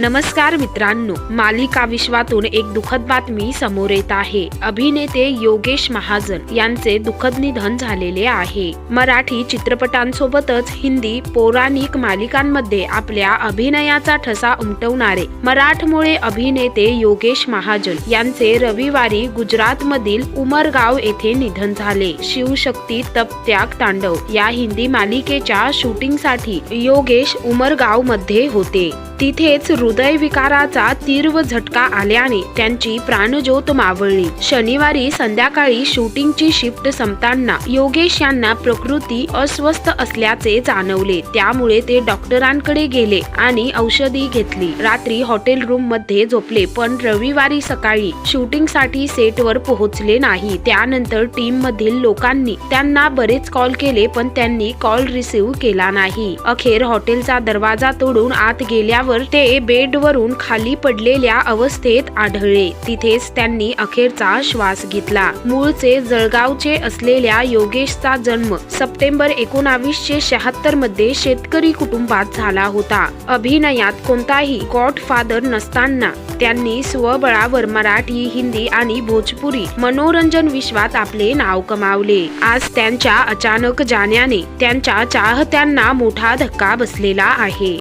नमस्कार मित्रांनो मालिका विश्वातून एक दुःखद बातमी समोर येत आहे. अभिनेते योगेश महाजन यांचे दुःखद निधन झालेले आहे. मराठी चित्रपटांसोबतच हिंदी पौराणिक मालिकांमध्ये आपल्या अभिनयाचा ठसा उमटवणारे मराठमोळे अभिनेते योगेश महाजन यांचे रविवारी गुजरातमधील उमरगाव येथे निधन झाले. शिवशक्ती तप त्याग तांडव या हिंदी मालिकेच्या शूटिंगसाठी योगेश उमरगावमध्ये होते. तिथेच हृदयविकाराचा तीव्र झटका आल्याने त्यांची प्राणज्योत मावळली. शनिवारी संध्याकाळी शूटिंगची शिफ्ट संपताना योगेश यांना प्रकृती अस्वस्थ असल्याचे जाणवले. त्यामुळे ते डॉक्टरांकडे गेले आणि औषधी घेतली. रात्री हॉटेल रूममध्ये झोपले पण रविवारी सकाळी शूटिंगसाठी सेटवर पोहोचले नाही. त्यानंतर टीम मधील लोकांनी त्यांना बरेच कॉल केले पण त्यांनी कॉल रिसिव्ह केला नाही. अखेर हॉटेलचा दरवाजा तोडून आत गेल्यावर ते बेडवरून खाली पडलेल्या अवस्थेत आढळले. तिथेच त्यांनी अखेरचा श्वास घेतला. मूळचे जळगावचे असलेल्या योगेशचा जन्म सप्टेंबर एकोणावीसशे शहात्तरमध्ये शेतकरी कुटुंबात झाला होता. अभिनयात कोणताही गॉडफादर नसताना त्यांनी स्वबळावर मराठी हिंदी आणि भोजपुरी मनोरंजन विश्वात आपले नाव कमावले. आज त्यांच्या अचानक जाण्याने त्यांच्या चाहत्यांना मोठा धक्का बसलेला आहे.